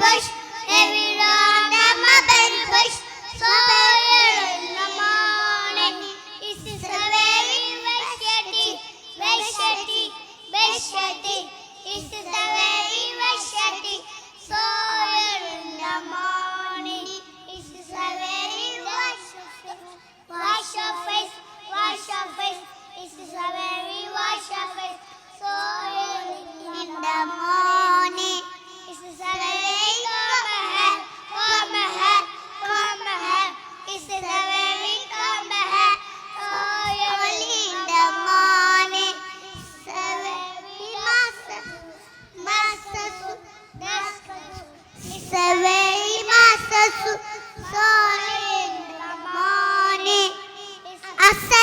bush, every my berry bush, so early in the morning. It's a very wet shirty, wet. It's a very wet shirty, so early in the morning. It's a very wash your face, wash your face, wash your face. It's a very wash your face, so early in the morning. আচ্ছা